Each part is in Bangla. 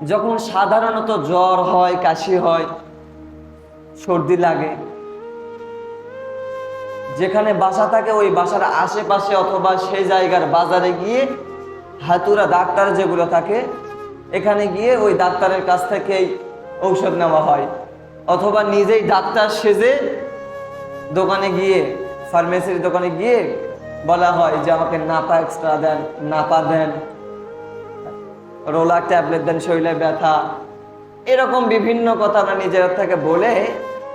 যখন সাধারণত জ্বর হয়, কাশি হয়, সর্দি লাগে, যেখানে বাসা থাকে ওই বাসার আশেপাশে অথবা সেই জায়গার বাজারে গিয়ে হাতুরা ডাক্তার যেগুলো থাকে, এখানে গিয়ে ওই ডাক্তারের কাছ থেকেই ঔষধ নেওয়া হয়। অথবা নিজেই ডাক্তার সেজে দোকানে গিয়ে, ফার্মেসির দোকানে গিয়ে বলা হয় যে, আমাকে নাপা এক্সট্রা দেন, নাপা দেন। রোলার ট্যাবলেট দেন শরীরে ব্যথা। এরকম বিভিন্ন কথা আমরা নিজের থেকে বলে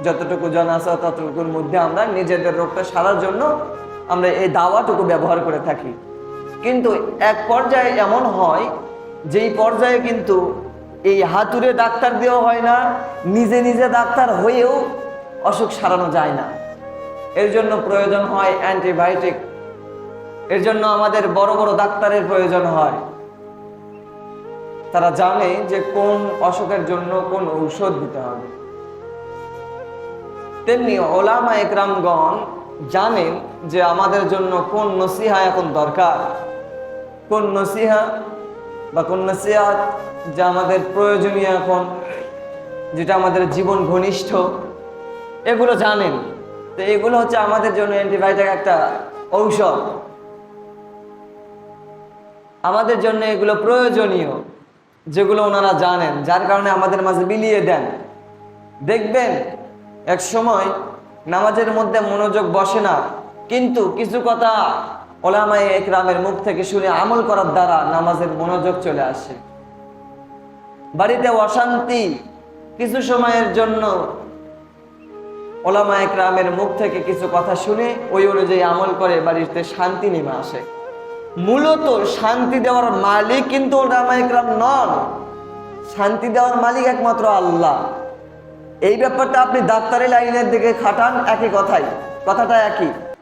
যতটুকু জানা আছে ততটুকুর মধ্যে আমরা নিজেদের রোগটা সারার জন্য আমরা এই দাওয়াটুকু ব্যবহার করে থাকি। কিন্তু এক পর্যায়ে এমন হয়, যেই পর্যায়ে কিন্তু এই হাতুড়ে ডাক্তার দেওয়া হয় না, নিজে নিজে ডাক্তার হয়েও অসুখ সারানো যায় না। এর জন্য প্রয়োজন হয় অ্যান্টিবায়োটিক। এর জন্য আমাদের বড় বড় ডাক্তারের প্রয়োজন হয়। তারা জানে যে কোন অসুখের জন্য কোন ঔষধ দিতে হবে। তেমনি ওলামা একরামগণ জানেন যে আমাদের জন্য কোন নসিহা এখন দরকার। কোন নসিহা বা কোন নসিহাত যা আমাদের প্রয়োজনীয় এখন, যেটা আমাদের জীবন ঘনিষ্ঠ, এগুলো জানেন। তো এগুলো হচ্ছে আমাদের জন্য অ্যান্টিবায়োটিক একটা ঔষধ। আমাদের জন্য এগুলো প্রয়োজনীয়। যেগুলো ওনারা জানেন, যার কারণে আমাদের মাঝে বিলিয়ে দেন। দেখবেন, এক সময় নামাজের মধ্যে মনোযোগ বসে না, কিন্তু কিছু কথা ওলামাই একরামের মুখ থেকে শুনে আমল করার দ্বারা নামাজের মনোযোগ চলে আসে। বাড়িতে অশান্তি কিছু সময়ের জন্য ওলামা একরামের মুখ থেকে কিছু কথা শুনে ওই অনুযায়ী আমল করে বাড়িতে শান্তি নেমে আসে। মূলত শান্তি দেওয়ার মালিক কিন্তু ওলামা ইকরাম নন। শান্তি দেওয়ার মালিক একমাত্র আল্লাহ। এই ব্যাপারটা আপনি ডাক্তারি লাইনের দিকে খাটান, একই কথাই। কথাটা একই।